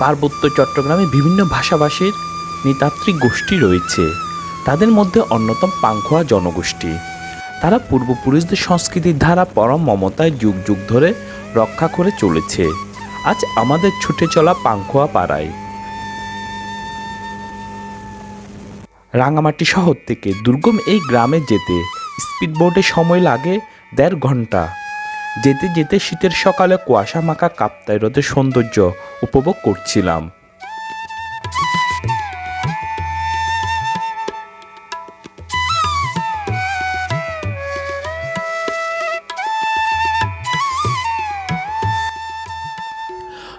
পার্বত্য চট্টগ্রামে বিভিন্ন ভাষাভাষীর নৃতাত্ত্বিক গোষ্ঠী রয়েছে। তাদের মধ্যে অন্যতম পাংখোয়া জনগোষ্ঠী। তারা পূর্বপুরুষদের সংস্কৃতির ধারা পরম মমতায় যুগ যুগ ধরে রক্ষা করে চলেছে। আজ আমাদের ছুটে চলা পাংখোয়া পাড়ায়। রাঙামাটি শহর থেকে দুর্গম এই গ্রামে যেতে স্পিডবোটে সময় লাগে দেড় ঘণ্টা। যেতে যেতে শীতের সকালে কুয়াশা মাখা কাপ্তাই হ্রদের সৌন্দর্য উপভোগ করছিলাম।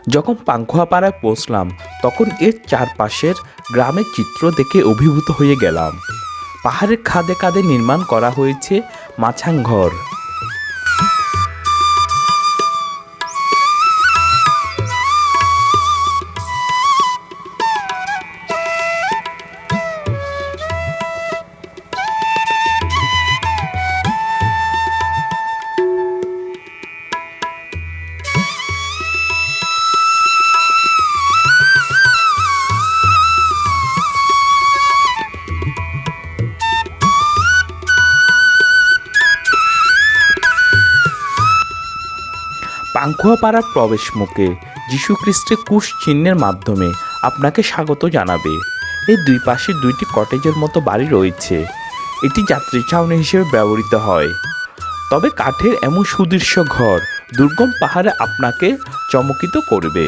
যখন পাংখোয়াপাড়ায় পৌঁছলাম, তখন এর চারপাশের গ্রামের চিত্র দেখে অভিভূত হয়ে গেলাম। পাহাড়ের খাদে খাদে নির্মাণ করা হয়েছে মাছাংঘর পাংখুয়াপাড়ার প্রবেশ মুখে যীশু খ্রিস্টের কুশ চিহ্নের মাধ্যমে আপনাকে স্বাগত জানাবে। এর দুই পাশে দুইটি কটেজের মতো বাড়ি রয়েছে। এটি যাত্রী ছাউনি হিসেবে ব্যবহৃত হয়। তবে কাঠের এমন সুদৃশ্য ঘর দুর্গম পাহাড়ে আপনাকে চমকিত করবে।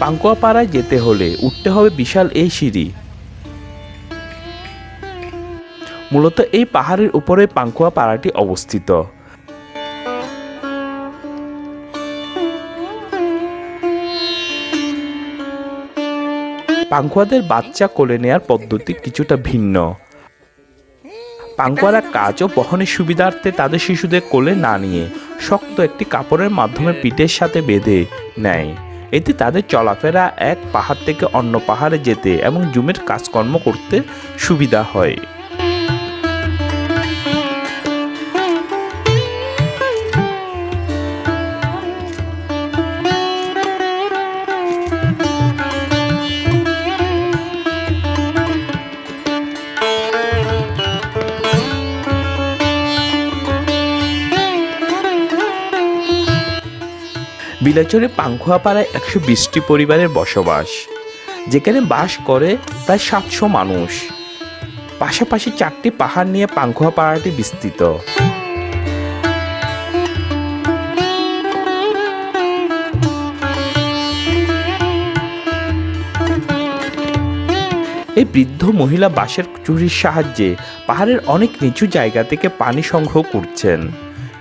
পাঙ্কুয়াপাড়ায় যেতে হলে উঠতে হবে বিশাল এই সিঁড়ি। মূলত এই পাহাড়ের উপরে পাঙ্কুয়া পাড়াটি অবস্থিত। পাঙ্কুয়াদের বাচ্চা কোলে নেয়ার পদ্ধতি কিছুটা ভিন্ন। পাঙ্কুয়ারা কাজ ও বহনের সুবিধার্থে তাদের শিশুদের কোলে না নিয়ে শক্ত একটি কাপড়ের মাধ্যমে পিঠের সাথে বেঁধে নেয়। এতে তাদের চলাফেরা এক পাহাড় থেকে অন্য পাহাড়ে যেতে এবং জুমের কাজকর্ম করতে সুবিধা হয়। বিলাচরে পাংখুয়াপাড়ায় একশো বিশটি পরিবারের বসবাস। যেখানে বাস করে প্রায় সাতশো মানুষ। পাশাপাশি চারটি পাহাড় নিয়ে পাংখুয়াপাড়াটি বিস্তৃত। এই বৃদ্ধ মহিলা বাঁশের চুরির সাহায্যে পাহাড়ের অনেক নিচু জায়গা থেকে পানি সংগ্রহ করছেন।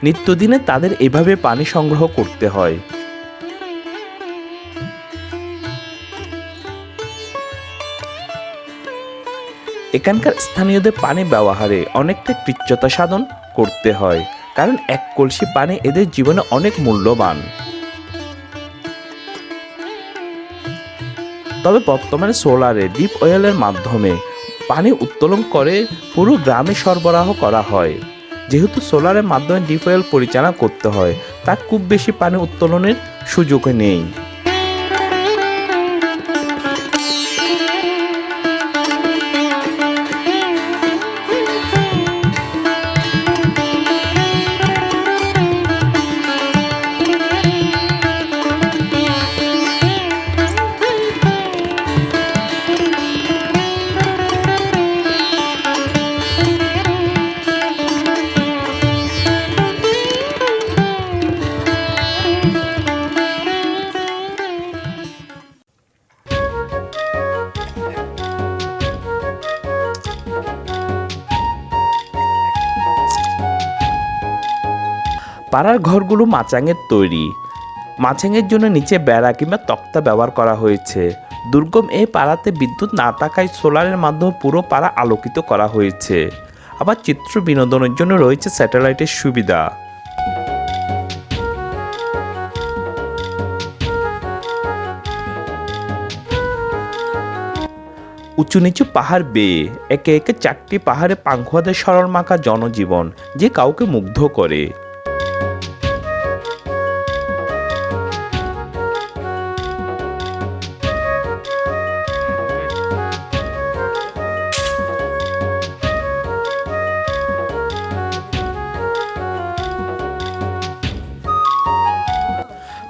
নিত্যদিনে তাদের এভাবে পানি সংগ্রহ করতে হয়। এখানকার স্থানীয়দের পানি ব্যবহারে অনেকটা কৃচ্ছতা সাধন করতে হয়, কারণ এক কলসি পানি এদের জীবনে অনেক মূল্যবান। তবে বর্তমানে সোলারে, ডিপ অয়েলের মাধ্যমে পানি উত্তোলন করে পুরো গ্রামে সরবরাহ করা হয়। যেহেতু সোলারের মাধ্যমে ডিপ অয়েল পরিচালনা করতে হয় তা খুব বেশি পানি উত্তোলনের সুযোগ নেই। পাড়ার ঘরগুলো মাচাঙের তৈরি। মাচাঙের জন্য নিচে বেড়া কিংবা তক্তা ব্যবহার করা হয়েছে। দুর্গম এই পাড়াতে বিদ্যুৎ না থাকায় সোলারের মাধ্যমে পুরো পাড়া আলোকিত করা হয়েছে। আবার চিত্র বিনোদনের জন্য রয়েছে স্যাটেলাইটের সুবিধা। উঁচু নিচু পাহাড় বেয়ে, একে একে চারটি পাহাড়ে পাংখুয়াদের সরল মাখা জনজীবন, যে কাউকে মুগ্ধ করে।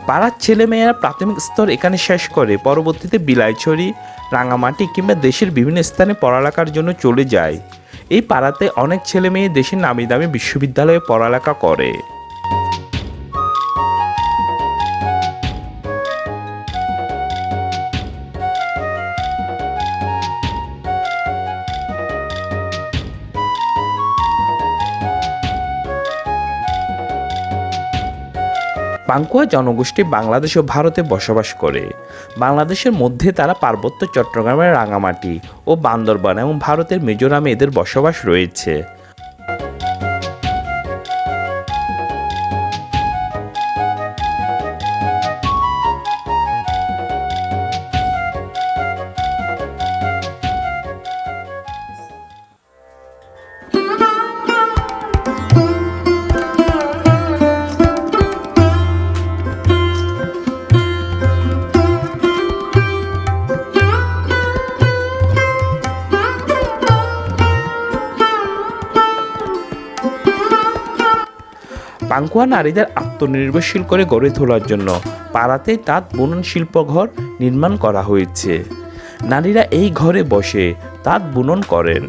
পাড়ার ছেলেমেয়েরা প্রাথমিক স্তর এখানে শেষ করে, পরবর্তীতে বিলাইছড়ি, রাঙামাটি কিংবা দেশের বিভিন্ন স্থানে পড়ালেখার জন্য চলে যায়। এই পাড়াতে অনেক ছেলে মেয়ে দেশের নামি দামি বিশ্ববিদ্যালয়ে পড়ালেখা করে। পাঙ্কুয়া জনগোষ্ঠী বাংলাদেশ ও ভারতে বসবাস করে। বাংলাদেশের মধ্যে তারা পার্বত্য চট্টগ্রামের রাঙামাটি ও বান্দরবান এবং ভারতের মিজোরামে এদের বসবাস রয়েছে। পাঙ্কুয়া নারীদের আত্মনির্ভরশীল করে গড়ে তোলার জন্য পাড়াতে তাঁত বুনন শিল্পঘর নির্মাণ করা হয়েছে। নারীরা এই ঘরে বসে তাঁত বুনন করেন।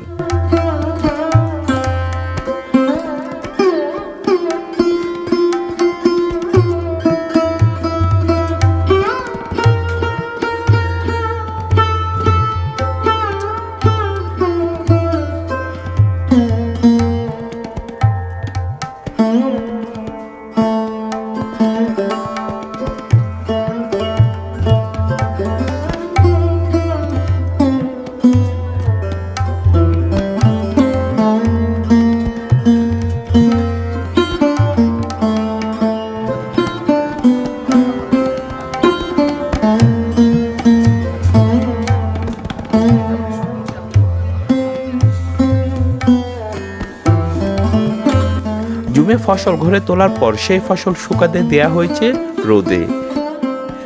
ফসল ঘরে তোলার পর সেই ফসল শুকাতে দেয়া হয়েছে রোদে।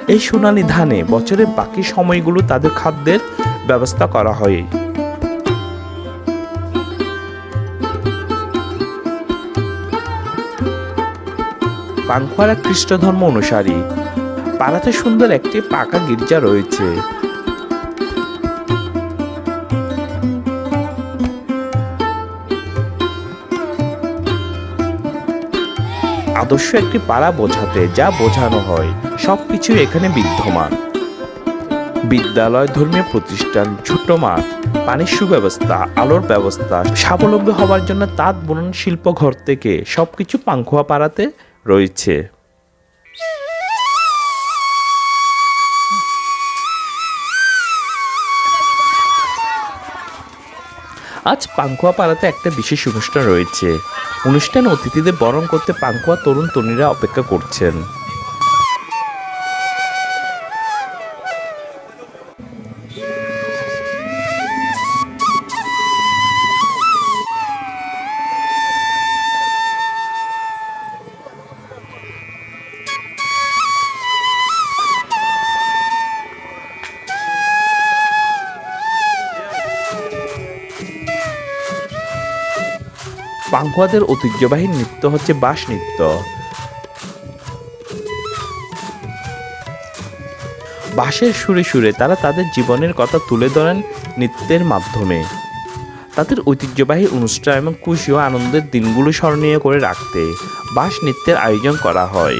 এই সোনালী ধানে বছরের বাকি সময়গুলো তাদের খাদ্যের ব্যবস্থা করা হয়। পাংখোয়ারা খ্রিস্ট ধর্ম অনুসারী, পাড়াতে সুন্দর একটি পাকা গির্জা রয়েছে। আদর্শ একটি পাড়া বোঝাতে যা বোঝানো হয়, সবকিছু এখানে বিদ্যমান। বিদ্যালয় ধর্মীয় প্রতিষ্ঠান ছোট মাঠ, পানির সুব্যবস্থা, আলোর ব্যবস্থা, স্বাবলম্বী হওয়ার জন্য তাঁত বুনন শিল্প ঘর থেকে সবকিছু পাংখোয়া পাড়াতে রয়েছে। আজ পাঙ্কুয়া পাড়াতে একটা বিশেষ অনুষ্ঠান রয়েছে। অনুষ্ঠান অতিথিদের বরণ করতে পাঙ্কুয়া তরুণ তরুণীরা অপেক্ষা করছেন। পাংখোয়াদের ঐতিহ্যবাহী নৃত্য হচ্ছে বাস নৃত্য। বাঁশের সুরে সুরে তারা তাদের জীবনের কথা তুলে ধরেন নৃত্যের মাধ্যমে। তাদের ঐতিহ্যবাহী অনুষ্ঠান এবং খুশি ও আনন্দের দিনগুলো স্মরণীয় করে রাখতে বাস নৃত্যের আয়োজন করা হয়।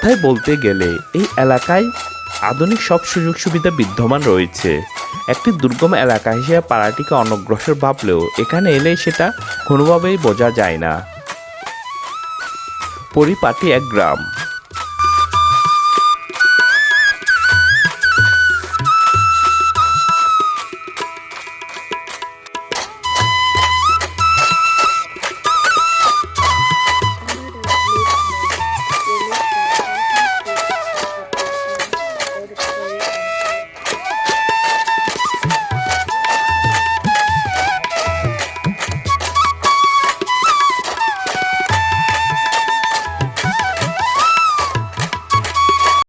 কথায় বলতে গেলে এই এলাকায় আধুনিক সব সুযোগ সুবিধা বিদ্যমান রয়েছে। একটি দুর্গম এলাকা হিসেবে পাড়াটিকে অনগ্রসর ভাবলেও এখানে এলে সেটা কোনোভাবেই বোঝা যায় না। পরিপাটি এক গ্রাম।